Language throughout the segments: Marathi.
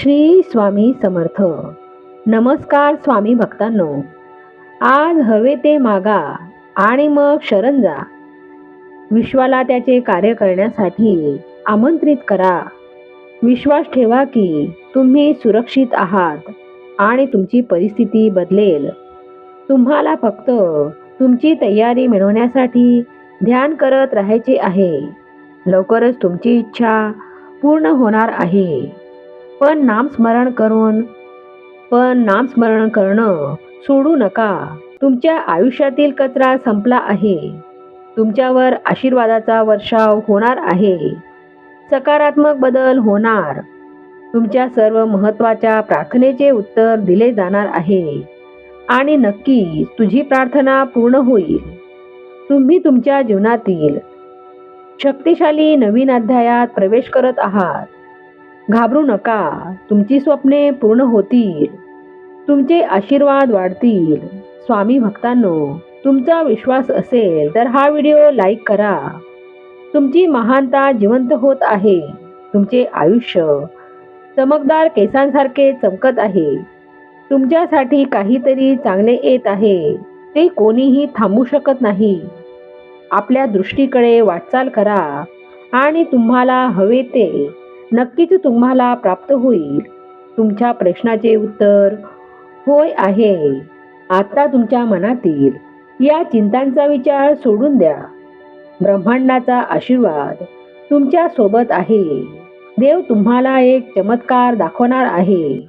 श्री स्वामी समर्थ. नमस्कार स्वामी भक्तांनो. आज हवे ते मागा आणि मग शरण जा. विश्वाला त्याचे कार्य करण्यासाठी आमंत्रित करा. विश्वास ठेवा की तुम्ही सुरक्षित आहात आणि तुमची परिस्थिती बदलेल. तुम्हाला फक्त तुमची तयारी मिळवण्यासाठी ध्यान करत राहायचे आहे. लवकरच तुमची इच्छा पूर्ण होणार आहे. पण नामस्मरण करून पण नामस्मरण करणं सोडू नका. तुमच्या आयुष्यातील कचरा संपला आहे. तुमच्यावर आशीर्वादाचा वर्षाव होणार आहे. सकारात्मक बदल होणार. तुमच्या सर्व महत्त्वाच्या प्रार्थनेचे उत्तर दिले जाणार आहे. आणि नक्की तुझी प्रार्थना पूर्ण होईल. तुम्ही तुमच्या जीवनातील शक्तिशाली नवीन अध्यायात प्रवेश करत आहात. घाबरू नका. तुमची स्वप्ने पूर्ण होतील. तुमचे आशीर्वाद वाढतील. स्वामी भक्तांनो तुमचा विश्वास असेल तर हा व्हिडिओ लाईक करा. तुमची महानता जिवंत होत आहे. तुमचे आयुष्य चमकदार केसांसारखे चमकत आहे. तुमच्यासाठी काहीतरी चांगले येत आहे. ते कोणीही थांबू शकत नाही. आपल्या दृष्टीकडे वाटचाल करा आणि तुम्हाला हवे ते नक्कीच तुम्हाला प्राप्त होईल. तुमच्या प्रश्नाचे उत्तर होय आहे. आता तुमच्या मनातील या चिंतांचा विचार सोडून द्या. ब्रह्मांडाचा आशीर्वाद तुमच्यासोबत आहे. देव तुम्हाला एक चमत्कार दाखवणार आहे.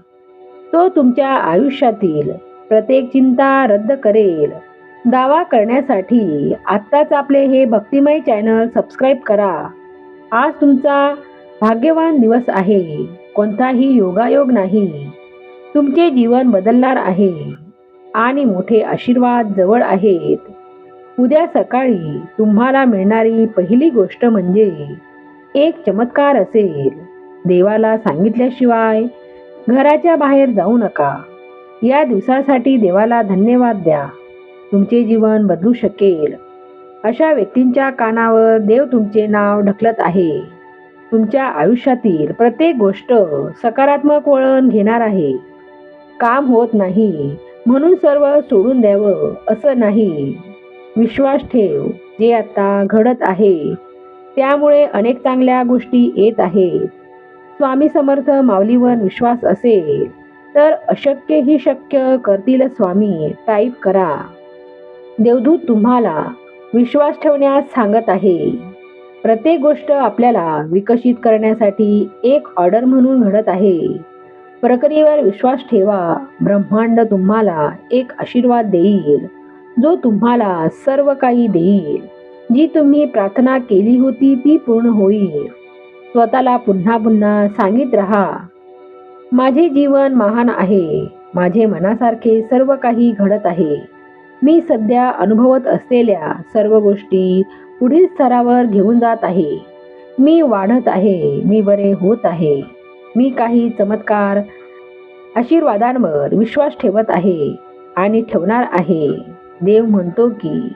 तो तुमच्या आयुष्यातील प्रत्येक चिंता रद्द करेल. दावा करण्यासाठी आत्ताच आपले हे भक्तिमय चॅनल सबस्क्राईब करा. आज तुमचा भाग्यवान दिवस आहे. कोणताही योगायोग नाही. तुमचे जीवन बदलणार आहे. आणि मोठे आशीर्वाद जवळ आहेत. उद्या सकाळी तुम्हाला मिळणारी पहिली गोष्ट म्हणजे एक चमत्कार असेल. देवाला सांगितल्याशिवाय घराच्या बाहेर जाऊ नका. या दिवसासाठी देवाला धन्यवाद द्या. तुमचे जीवन बदलू शकेल. अशा व्यक्तींच्या कानावर देव तुमचे नाव ढकलत आहे. तुमच्या आयुष्यातील प्रत्येक गोष्ट सकारात्मक वळण घेणार आहे. काम होत नाही. म्हणून सर्व सोडून द्यावं असं नाही. विश्वास ठेव जे आता घडत आहे त्यामुळे अनेक चांगल्या गोष्टी येत आहेत. स्वामी समर्थ माऊलीवर विश्वास असेल तर अशक्य ही शक्य करतील स्वामी टाईप करा. देवदूत तुम्हाला विश्वास ठेवण्यास सांगत आहे. प्रत्येक गोष्ट आपल्याला विकसित करण्यासाठी एक ऑर्डर म्हणून घडत आहे. प्रक्रियेवर विश्वास ठेवा. ब्रह्मांड तुम्हाला एक आशीर्वाद देईल. जो तुम्हाला सर्व काही देईल. जी तुम्ही प्रार्थना केली होती ती पूर्ण होईल. स्वतःला पुन्हा पुन्हा सांगित राहा. माझे जीवन महान आहे. माझे मनासारखे सर्व काही घडत आहे. मी सध्या अनुभवत असलेल्या सर्व गोष्टी पुढील स्तरावर घेऊन जात आहे. मी वाढत आहे मी बरे होत आहे. मी काही चमत्कार आशीर्वादांवर विश्वास ठेवत आहे आणि ठेवणार आहे. देव म्हणतो की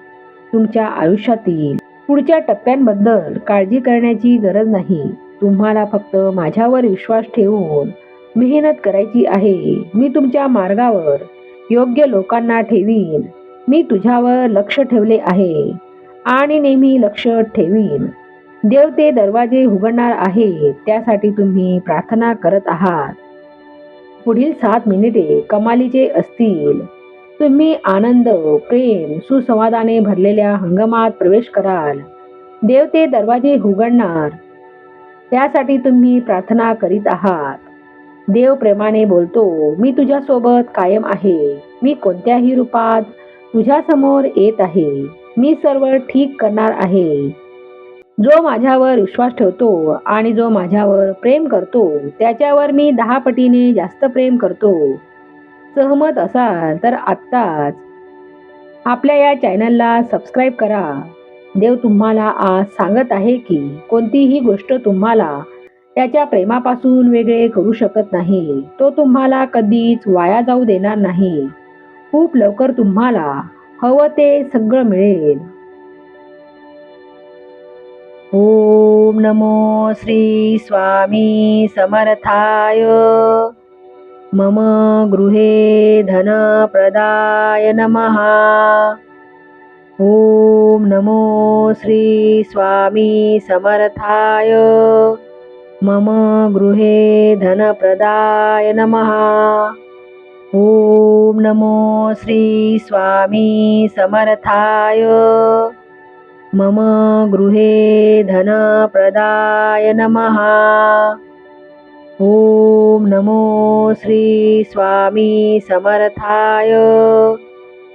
तुमच्या आयुष्यातील पुढच्या टप्प्यांबद्दल काळजी करण्याची गरज नाही. तुम्हाला फक्त माझ्यावर विश्वास ठेवून मेहनत करायची आहे. मी तुमच्या मार्गावर योग्य लोकांना ठेवीन. मी तुझ्यावर लक्ष ठेवले आहे. आणि नेहमी लक्ष ठेवीन. देव ते दरवाजे उघडणार आहे त्यासाठी तुम्ही प्रार्थना करत आहात. पुढील सात मिनिटे कमालीचे असतील. तुम्ही आनंद प्रेम सुसंवादाने भरलेल्या हंगामात प्रवेश कराल. देव ते दरवाजे उघडणार त्यासाठी तुम्ही प्रार्थना करीत आहात. देव प्रेमाने बोलतो मी तुझ्यासोबत कायम आहे. मी कोणत्याही रूपात तुझ्यासमोर येत आहे. मी सर्व ठीक करणार आहे. जो माझ्यावर विश्वास ठेवतो आणि जो माझ्यावर प्रेम करतो त्याच्यावर मी दहा पटीने जास्त प्रेम करतो. सहमत असाल तर आत्ताच आपल्या या चॅनलला सबस्क्राईब करा. देव तुम्हाला आज सांगत आहे की कोणतीही गोष्ट तुम्हाला त्याच्या प्रेमापासून वेगळे करू शकत नाही. तो तुम्हाला कधीच वाया जाऊ देणार नाही. खूप लवकर तुम्हाला हवं ते सगळं मिळेल. ओम नमो श्री स्वामी समर्थाय. मम गृहे धनप्रदाय नमः. ओम नमो श्री स्वामी समर्थाय. मम गृहे धनप्रदाय नमः. ओम नमो श्री स्वामी समर्थाय. मम गृहे धनप्रदाय नमः. ॐ नमो श्री स्वामी समर्थाय.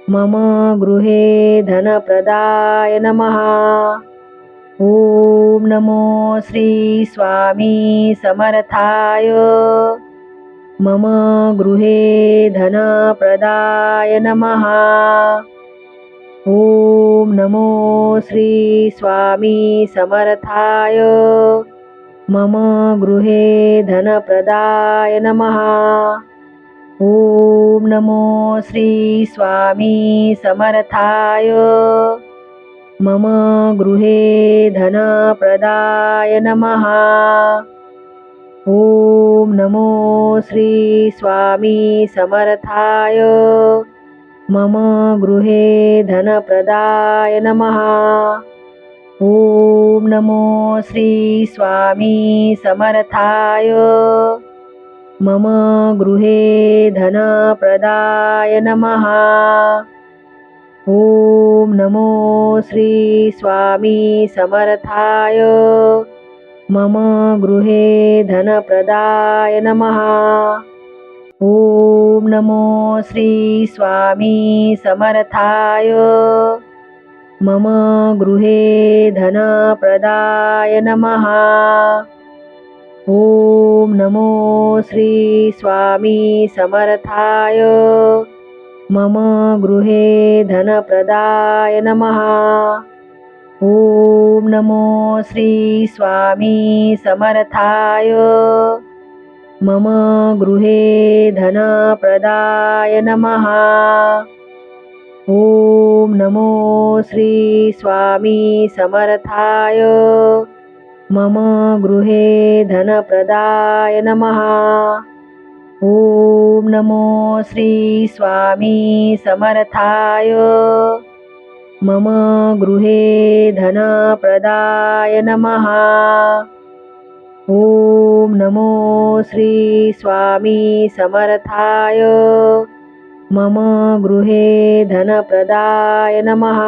मम गृहे धनप्रदाय नमः. ॐ नमो श्री स्वामी समर्थाय. मम गृहे धनप्रदाय नमः। ॐ नमो श्री स्वामी समर्थाय। मम गृहे धनप्रदाय नमः। ॐ नमो श्री स्वामी समर्थाय। मम गृहे धनप्रदाय नमः। ॐ नमो श्री स्वामी समर्थाय। मम गृहे धनप्रदाय नमः। ॐ नमो श्री स्वामी समर्थाय। मम गृहे धनप्रदाय नमः। ॐ नमो श्री स्वामी समर्थाय। मम गृहे धनप्रदाय नमः। ॐ नमो श्री स्वामी समर्थाय। मम गृहे धनप्रदाय नमः। ॐ नमो श्री स्वामी समर्थाय। मम गृहे धनप्रदाय नमः। ॐ नमो श्री स्वामी समर्थाय। मम गृहे धनप्रदाय नमः। ॐ नमो श्री स्वामी समर्थाय। मम गृहे धनप्रदाय नमः। ॐ नमो श्री स्वामी समर्थाय। मम गृहे धनप्रदाय नमः। ॐ नमो श्री स्वामी समर्थाय। मम गृहे धनप्रदाय नमः।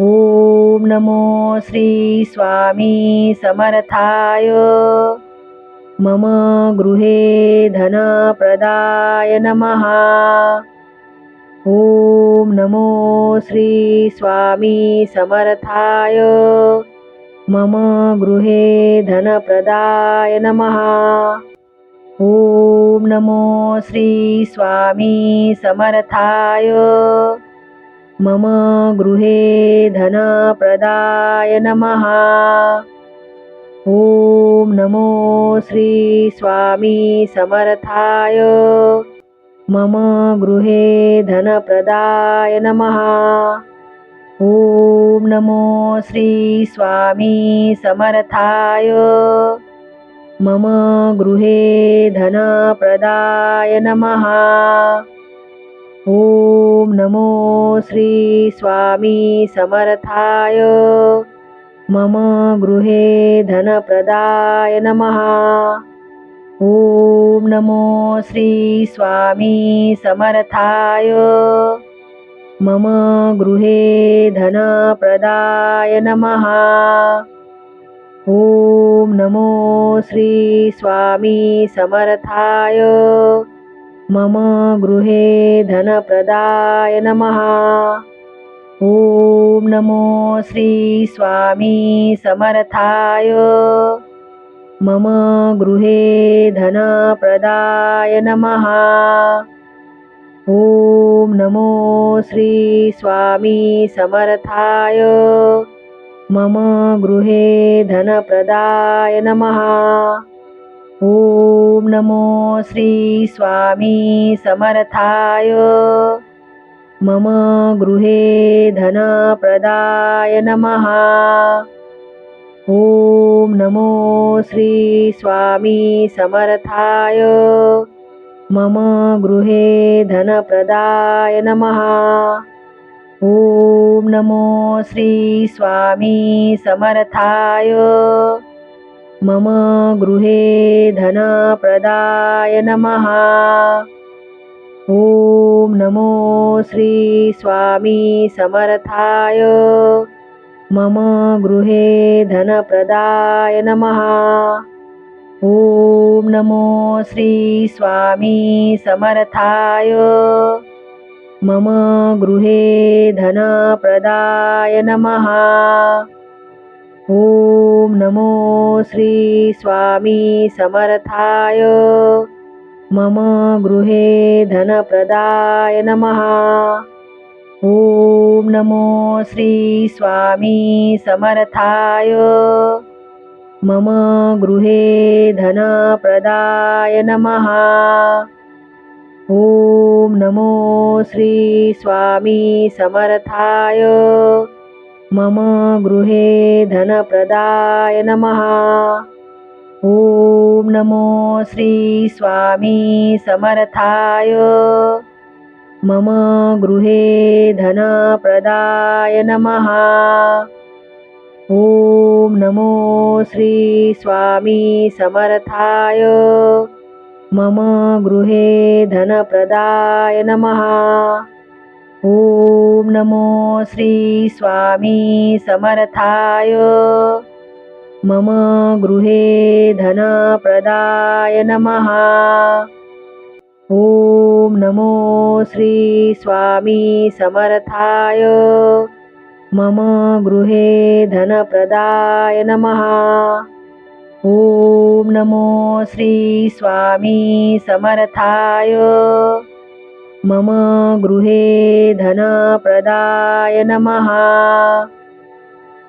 ॐ नमो श्री स्वामी समर्थाय। मम गृहे धनप्रदाय नमः। ॐ नमो श्री स्वामी समर्थाय। मम गृहे धनप्रदाय नमः। ॐ नमो श्री स्वामी समर्थाय। मम गृहे धनप्रदाय नमः। ॐ नमो श्री स्वामी समर्थाय। मम गृहे धनप्रदाय नमः। ॐ नमो श्री स्वामी समर्थाय। मम गृहे धनप्रदाय नमः। ॐ नमो श्री स्वामी समर्थाय। मम गृहे धनप्रदाय नमः। ॐ नमो श्री स्वामी समर्थाय। मम गृहे धनप्रदाय नमः। ॐ नमो श्री स्वामी समर्थाय। मम गृहे धनप्रदाय नमः। ॐ नमो श्री स्वामी समर्थाय। मम गृहे धनप्रदाय नमः। ॐ नमो श्री स्वामी समर्थाय। मम गृहे धनप्रदाय नमः। ॐ नमो श्री स्वामी समर्थाय। मम गृहे धनप्रदाय नमः। ओम नमो श्री स्वामी समर्थाय। मम गृहे धनप्रदाय नमः। ॐ नमो श्री स्वामी समर्थाय। मम गृहे धनप्रदाय नमः। ॐ नमो श्री स्वामी समर्थाय। मम गृहे धनप्रदाय नमः। ॐ नमो श्री स्वामी समर्थाय। मम गृहे धनप्रदाय नमः। ॐ नमो श्री स्वामी समर्थाय। मम गृहे धनप्रदाय नमः। ओम नमो श्री स्वामी समर्थाय। मम गृहे धनप्रदाय नमः। ओम नमो श्री स्वामी समर्थाय। मम गृहे धनप्रदाय नमः। ॐ नमो श्री स्वामी समर्थाय। मम गृहे धनप्रदाय नमः। ॐ नमो श्री स्वामी समर्थाय। मम गृहे धनप्रदाय नमः। ॐ नमो श्री स्वामी समर्थाय। मम गृहे धनप्रदाय नमः। ॐ ओम नमो श्री स्वामी समर्थाय। मम गृहे धनप्रदाय नमः। ॐ नमो श्री स्वामी समर्थाय। मम गृहे धनप्रदाय नमः।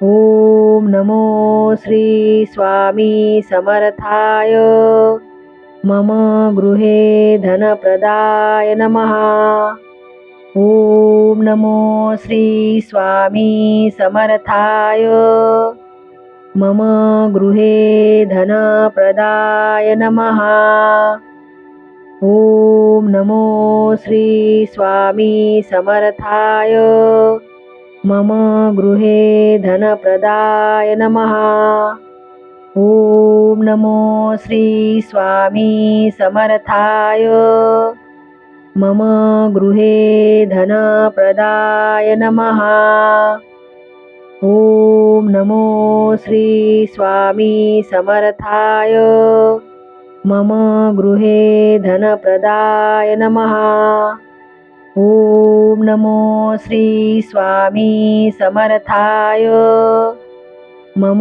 ॐ नमो श्री स्वामी समर्थाय। मम गृहे धनप्रदाय नमः। ॐ नमो श्री स्वामी समर्थाय। मम गृहे धनप्रदाय नमः। ॐ नमो श्री स्वामी समर्थाय। मम गृहे धनप्रदाय नमः। ओम नमो श्री स्वामी समर्थाय. मम गृहे धनप्रदाय नमः. ॐ नमो श्री स्वामी समर्थाय. मम गृहे धनप्रदाय नमः. ॐ नमो श्री स्वामी समर्थाय. मम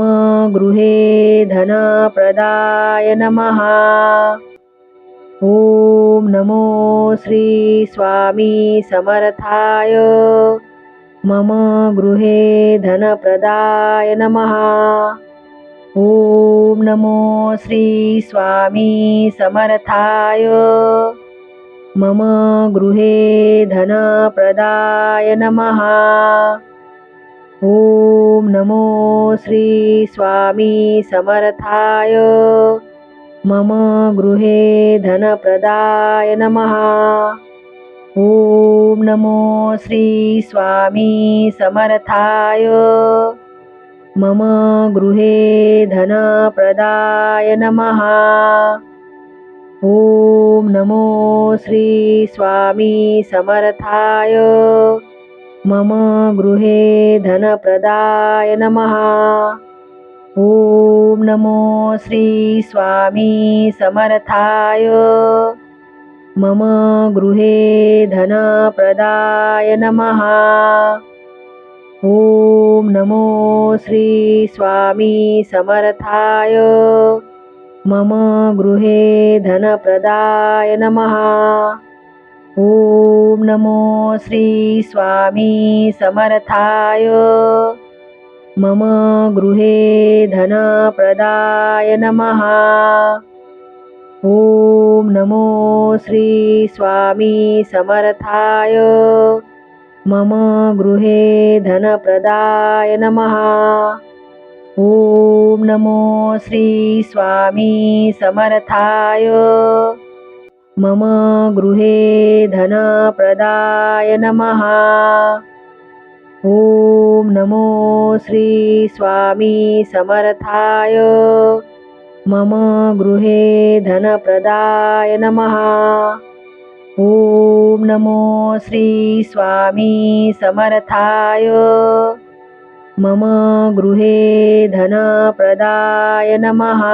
गृहे धनप्रदाय नमः। ॐ नमो श्री स्वामी समर्थाय। मम गृहे धनप्रदाय नमः। ॐ नमो श्री स्वामी समर्थाय। मम गृहे धनप्रदाय नमः। ओम नमो श्री स्वामी समर्थाय। मम गृहे धनप्रदाय नमः। ॐ नमो श्री स्वामी समर्थाय। मम गृहे धनप्रदाय नमः। ॐ नमो श्री स्वामी समर्थाय। मम गृहे धनप्रदाय नमः। ॐ नमो श्री स्वामी समर्थाय। मम गृहे धनप्रदाय नमः। ॐ नमो श्री स्वामी समर्थाय। मम गृहे धनप्रदाय नमः। ओम नमो श्री स्वामी समर्थाय. मम गृहे धनप्रदाय नमः. ओम नमो श्री स्वामी समर्थाय. मम गृहे धनप्रदाय नमः. ॐ नमो श्री स्वामी समर्थाय. मम गृहे धनप्रदाय नमः। ॐ नमो श्री स्वामी समर्थाय। मम गृहे धनप्रदाय नमः। ॐ नमो श्री स्वामी समर्थाय। मम गृहे धनप्रदाय नमः।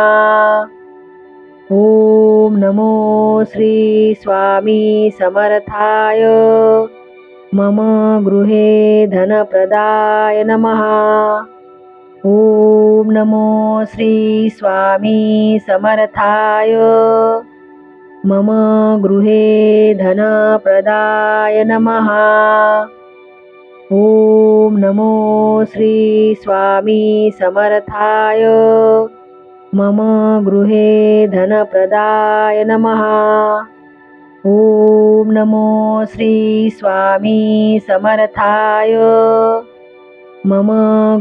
ॐ नमो श्री स्वामी समर्थाय। मम गृहे धनप्रदाय नमः। ॐ नमो श्री स्वामी समर्थाय। मम गृहे धनप्रदाय नमः। ॐ नमो श्री स्वामी समर्थाय। मम गृहे धनप्रदाय नमः। ॐ नमो श्री स्वामी समर्थाय। मम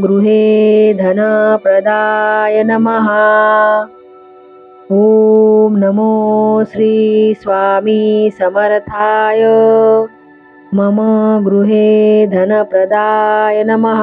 गृहे धनप्रदाय नमः। ॐ नमो श्री स्वामी समर्थाय। मम गृहे धनप्रदाय नमः।